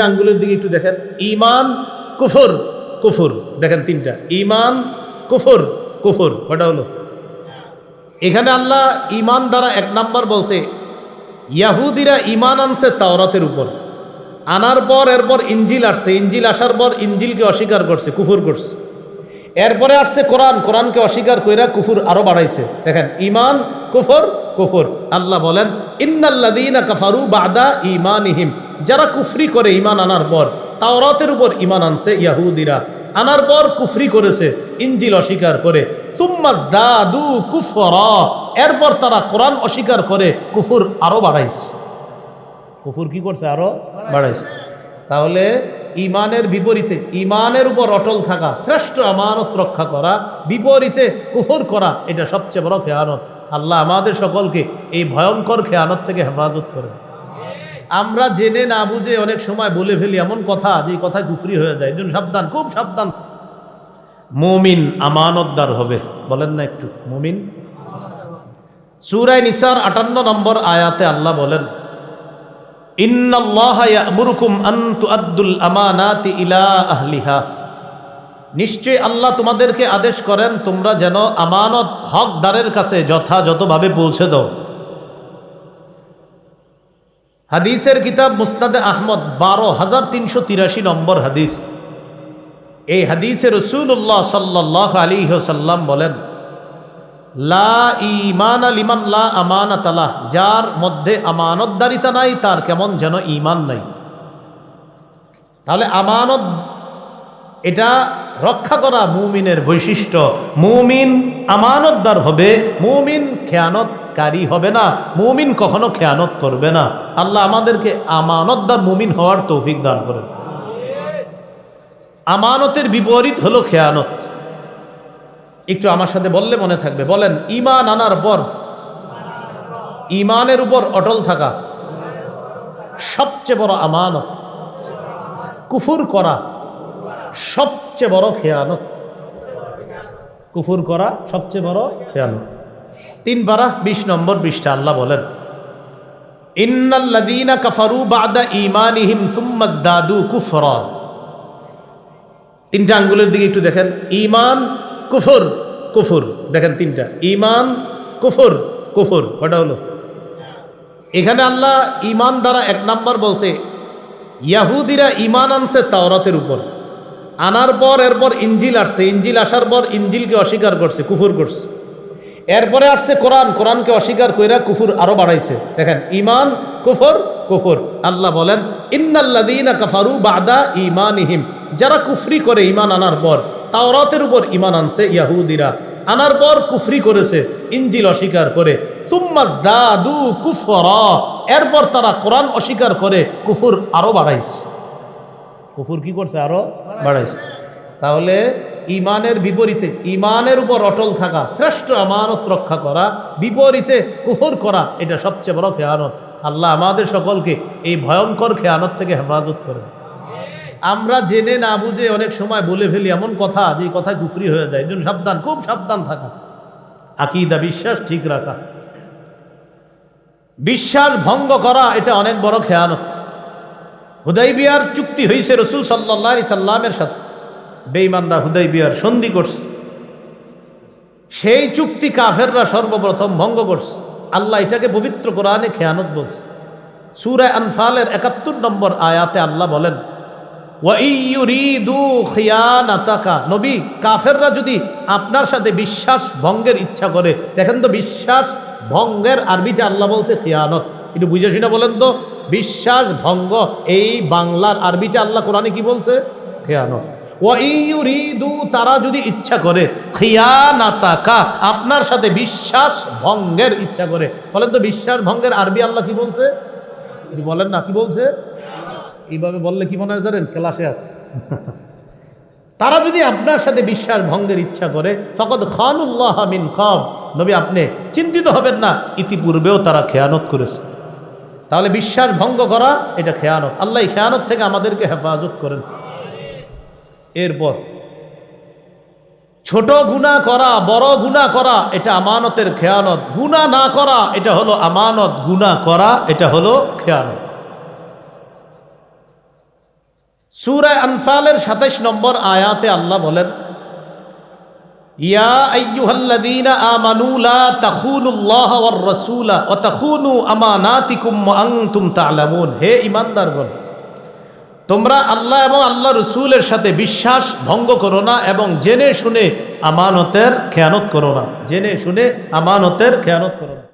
আঙ্গুলের দিকে একটু দেখেন। ইমান কুফর কুফর। দেখেন তিনটা। ইমান কুফর কুফর। কটা হলো? এখানে আল্লাহ ইমান দ্বারা এক নাম্বার বলছে, ইয়াহুদিরা ইমান আনছে তাওরাতের উপর। আনার পর, এরপর ইঞ্জিল আসছে। ইঞ্জিল আসার পর ইঞ্জিলকে অস্বীকার করছে, কুফুর করছে। এরপরে আসছে কোরআন। কোরআনকে অস্বীকার কইরা কুফুর আরও বাড়াইছে। দেখেন ইমান কুফর কুফর। আল্লাহ বলেন ইন্নাল্লাদিনা কাফারু বাদা ইমানিহিম যারা কুফরি করে ইমান আনার পর, তাওরাতের উপর ইমান আনছে ইয়াহুদিরা। আনার পর কুফরি করেছে ইঞ্জিল অস্বীকার করে। দাদু কুফর। এরপর তারা কোরআন অস্বীকার করে, কুফুর আরও বাড়াইছে। কুফুর কি করছে? আরও বাড়াইছে। তাহলে ইমানের বিপরীতে ইমানের উপর অটল থাকা, শ্রেষ্ঠ আমানত রক্ষা করা, বিপরীতে কুফর করা, এটা সবচেয়ে বড় খেয়ানত। আল্লাহ আমাদের সকলকে এই ভয়ঙ্কর খেয়ানত থেকে হেফাজত করে আমরা জেনে না বুঝে অনেক সময় বলে ফেলি এমন কথা যে কথা কুফরি হয়ে যায়। একজন সাবধান, খুব সাবধান। মুমিন আমানতদার হবে। বলেন না একটু, মুমিন? সুরায় নিসার আটান্ন নম্বর আয়াতে আল্লাহ বলেন নিশ্চয় আল্লাহ তোমাদেরকে আদেশ করেন, তোমরা যেন আমানত হকদারের কাছে যথাযথভাবে পৌঁছে দাও। হাদিসের কিতাব মুস্তাদে আহমদ, বারো হাজার তিনশো তিরাশি নম্বর হাদিস। এই হাদিসে রসুল্লাহ সাল্লাহ আলী সাল্লাম বলেন, লা ইমান লিমান লা আমানাত আলাহ যার মধ্যে আমানতদারিতা নাই, তার কেমন যেন ইমান নাই। তাহলে আমানত, এটা রক্ষা করা মুমিনের বৈশিষ্ট্য। মুমিন আমানতদার হবে, মুমিন খেয়ানতকারী হবে না, মুমিন কখনো খেয়ানত করবে না। আল্লাহ আমাদেরকে আমানতদার মুমিন হওয়ার তৌফিক দান করেন। আমানতের বিপরীত হলো খেয়ানত। একটু আমার সাথে বললে মনে থাকবে। বলেন ইমান আনার পর ইমানের উপর অটল থাকা সবচেয়ে বড় আমানত, কুফুর করা সবচেয়ে বড় খেয়ানত। কুফুর করা সবচেয়ে বড় খেয়ানত। তিন পারা বিশ নম্বর পৃষ্ঠা আল্লাহ বলেন ইন্নাল্লাদিনা কাফারু বাদা ইমানিহিম তিনটা আঙ্গুলের দিকে একটু দেখেন ইমান কুফর কুফর। দেখেন তিনটা ইমান কুফর কুফর। কটা হলো? এখানে আল্লাহ ইমান দ্বারা এক নাম্বার বলছে, ইয়াহুদিরা ইমান আনছে তাওরাতের উপর। আনার পর এরপর ইঞ্জিল আসছে। ইঞ্জিল আসার পর ইঞ্জিলকে অস্বীকার করছে, কুফুর করছে। এরপরে আসছে কোরআন। কোরআনকে অস্বীকার কইরা কুফুর আরও বাড়াইছে। দেখেন ইমান কুফর কুফর। আল্লাহ বলেন ইন্নাল্লাদিনা কাফারু বাদা ইমানিহিম যারা কুফরি করে ইমান আনার পর, তাওরাতের উপর ইমান আনছে ইয়াহুদিরা। আনার পর কুফরি করেছে ইঞ্জিল অস্বীকার করে। দাদু কুফর। এরপর তারা কোরআন অস্বীকার করে, কুফুর আরও বাড়াইছে। কুফুর কি করছে? আরও বাড়াইছে। তাহলে ইমানের বিপরীতে, ইমানের উপর অটল থাকা, শ্রেষ্ঠ আমানত রক্ষা করা, বিপরীতে কুফর করা, এটা সবচেয়ে বড় খেয়ানত। আল্লাহ আমাদের সকলকে এই ভয়ঙ্কর খেয়ানত থেকে হেফাজত করে আমরা জেনে না বুঝে অনেক সময় বলে ফেলি এমন কথা, যে কথা গুফরি হয়ে যায়। একজন সাবধান, খুব সাবধান থাকা। আকিদা, বিশ্বাস ঠিক রাখা। বিশ্বাস ভঙ্গ করা, এটা অনেক বড় খেয়ানত। হুদাই বিয়ার চুক্তি হয়েছে রসুল সাল্লাহ সাল্লামের সাথে। বেইমানরা হুদাই বিয়ার সন্ধি করছে। সেই চুক্তি কাফেররা সর্বপ্রথম ভঙ্গ করছে। আল্লাহ এটাকে পবিত্র কোরআনে খেয়ানত বলছে। সুরায় আনফালের একাত্তর নম্বর আয়াতে আল্লাহ বলেন নবী, কাফেররা যদি আপনার সাথে বিশ্বাস ভঙ্গের ইচ্ছা করে, দেখেন তো বিশ্বাস ভঙ্গের আরবিটা আল্লাহ বলছে খিয়ানত। একটু বুঝে শুনে বলেন তো, বিশ্বাস ভঙ্গ, এই বাংলার আরবিটা আল্লাহ কোরআনে কি বলছে? খেয়ানত। ওয়াইয়ুরিদু তারা যদি ইচ্ছা করে আপনার সাথে বিশ্বাস ভঙ্গের ইচ্ছা করে। বলেন তো বিশ্বাস ভঙ্গের আরবি আল্লাহ কি বলছে? বলেন না, কি বলছে? এইভাবে বললে কি মনে হয় জানেন? ক্লাসে আছে। তারা যদি আপনার সাথে বিশ্বাস ভঙ্গের ইচ্ছা করে ফকত খানুল্লাহ মিন কব, নবী আপনি চিন্তিত হবেন না, ইতিপূর্বেও তারা খেয়ানত করেছে। তাহলে বিশ্বাস ভঙ্গ করা, এটা খেয়ানত। আল্লাহ খেয়ানত থেকে আমাদেরকে হেফাজত করেন। এরপর, ছোট গুণা করা, বড় গুণা করা, এটা আমানতের খেয়ানত। গুণা না করা, এটা হলো আমানত। গুণা করা, এটা হলো খেয়ানত। সুরায় আনফালের সাতাইশ নম্বর আয়াতে আল্লাহ বলেন, ইয়া আইয়ুহাল্লাযীনা আমানু আমানাতিকুম ওয়া তা'লামুন। হে তোমরা আল্লাহ এবং আল্লাহ রসুলের সাথে বিশ্বাস ভঙ্গ করো না এবং জেনে শুনে আমানতের খেয়ানত করো না। জেনে শুনে আমানতের খেয়ানত করো না।